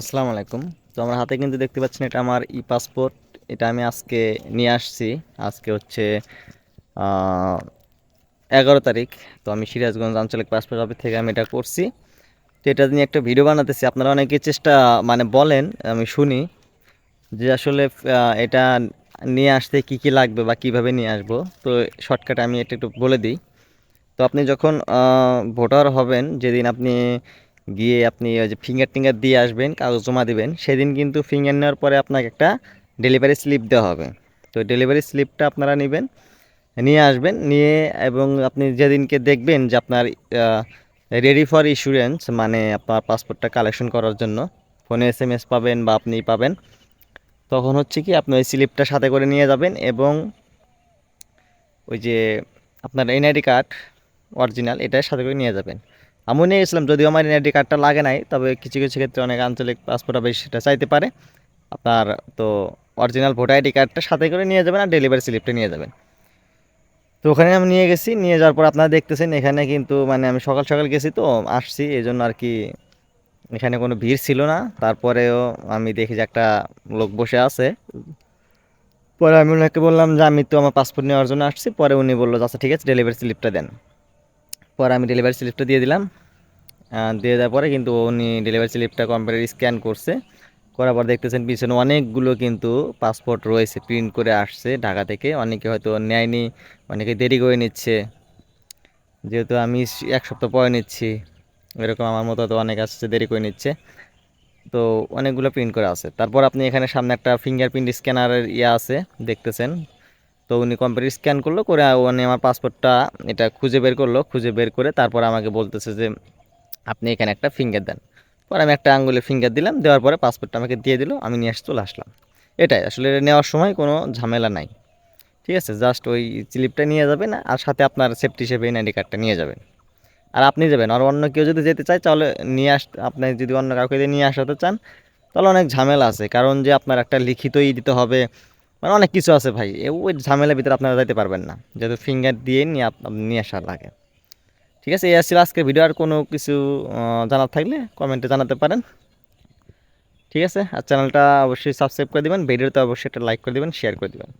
আসসালামু আলাইকুম। তো আমার হাতে কিন্তু দেখতে পাচ্ছেন এটা আমার ই পাসপোর্ট এটা আমি আজকে নিয়ে আসছি। আজকে হচ্ছে এগারো তারিখ। তো আমি সিরাজগঞ্জ আঞ্চলিক পাসপোর্ট অফিস থেকে আমি এটা করছি। তো এটা নিয়ে একটা ভিডিও বানাতেছি। আপনারা অনেকে চেষ্টা মানে বলেন, আমি শুনি যে আসলে এটা নিয়ে আসতে কি কি লাগবে বা কীভাবে নিয়ে আসব। তো শর্টকাটে আমি এটা একটু বলে দিই। তো আপনি যখন ভোটার হবেন, যেদিন আপনি গিয়ে আপনি ওই যে ফিঙ্গার টিঙ্গার দিয়ে আসবেন, কাগজ জমা দিবেন। সেদিন কিন্তু ফিঙ্গার নেওয়ার পরে আপনাকে একটা ডেলিভারি স্লিপ দেওয়া হবে। তো ডেলিভারি স্লিপটা আপনারা নেবেন, নিয়ে আসবেন, নিয়ে এবং আপনি যেদিনকে দেখবেন যে আপনার রেডি ফর ইস্যুরেন্স মানে আপনার পাসপোর্টটা কালেকশন করার জন্য ফোনে এস এম এস পাবেন বা আপনি পাবেন, তখন হচ্ছে কি আপনি ওই স্লিপটা সাথে করে নিয়ে যাবেন এবং ওই যে আপনার এনআইডি কার্ড অরিজিনাল এটা সাথে করে নিয়ে যাবেন। আমিও নিয়ে গেছিলাম যদিও আমার এনআইডি কার্ডটা লাগে নাই, তবে কিছু কিছু ক্ষেত্রে অনেক আঞ্চলিক পাসপোর্ট অফিস সেটা চাইতে পারে। আপনার তো অরিজিনাল ভোটার আইডি কার্ডটা সাথে করে নিয়ে যাবেন আর ডেলিভারি স্লিপটা নিয়ে যাবেন। তো ওখানে আমি নিয়ে গেছি, নিয়ে যাওয়ার পর আপনারা দেখতেছেন, এখানে কিন্তু মানে আমি সকাল সকাল গেছি তো, আসছি এই জন্য আর কি এখানে কোনো ভিড় ছিল না। তারপরেও আমি দেখি যে একটা লোক বসে আছে। পরে আমি ওনাকে বললাম যে, আমি তো আমার পাসপোর্ট নেওয়ার জন্য আসছি। পরে উনি বলল আচ্ছা ঠিক আছে ডেলিভারি স্লিপটা দেন। পরে আমি ডেলিভারি স্লিপটা দিয়ে দিলাম। দিয়ে দেওয়ার পরে কিন্তু উনি ডেলিভারি স্লিপটা কম্পিউটার স্ক্যান করছে। করার পর দেখতেছেন পিছনে অনেকগুলো কিন্তু পাসপোর্ট রয়েছে প্রিন্ট করে আসছে ঢাকা থেকে। অনেকে হয়তো নেয়নি, অনেকে দেরি করে নিচ্ছে। যেহেতু আমি এক সপ্তাহ পরে নিচ্ছি, এরকম আমার মতো তো অনেক আসছে দেরি করে নিচ্ছে। তো অনেকগুলো প্রিন্ট করে আছে। তারপর আপনি এখানে সামনে একটা ফিঙ্গারপ্রিন্ট স্ক্যানারের ইয়ে আছে, দেখতেছেন। তো উনি কম্পিউটার স্ক্যান করল, করে উনি আমার পাসপোর্টটা এটা খুঁজে বের করল, খুঁজে বের করে তারপর আমাকে বলতেছে যে, আপনি এখানে একটা ফিঙ্গার দেন। পরে আমি একটা আঙ্গুলে ফিঙ্গার দিলাম, দেওয়ার পরে পাসপোর্টটা আমাকে দিয়ে দিল, আমি নিয়ে এসে চলে আসলাম। এটাই, আসলে এটা নেওয়ার সময় কোনো ঝামেলা নাই। ঠিক আছে জাস্ট ওই স্লিপটা নিয়ে যাবেন আর সাথে আপনার সেফটি হিসেবে এনআইডি কার্ডটা নিয়ে যাবেন। আর আপনি যাবেন, আর অন্য কেউ যদি যেতে চায়, তাহলে নিয়ে আস, আপনি যদি অন্য কাউকে নিয়ে আসাতে চান, তাহলে অনেক ঝামেলা আছে। কারণ যে আপনার একটা লিখিতই দিতে হবে মানে অনেক কিছু আছে ভাই। ওই ঝামেলার ভিতরে আপনারা যাইতে পারবেন না। যেহেতু ফিঙ্গার দিয়ে নিয়ে নিয়ে আসা লাগে। ঠিক আছে, এই আসছিল আজকের ভিডিও আর কোনো কিছু জানার থাকলে কমেন্টে জানাতে পারেন। ঠিক আছে, আর চ্যানেলটা অবশ্যই সাবস্ক্রাইব করে দেবেন। ভিডিওতে অবশ্যই একটা লাইক করে দেবেন শেয়ার করে দিবেন।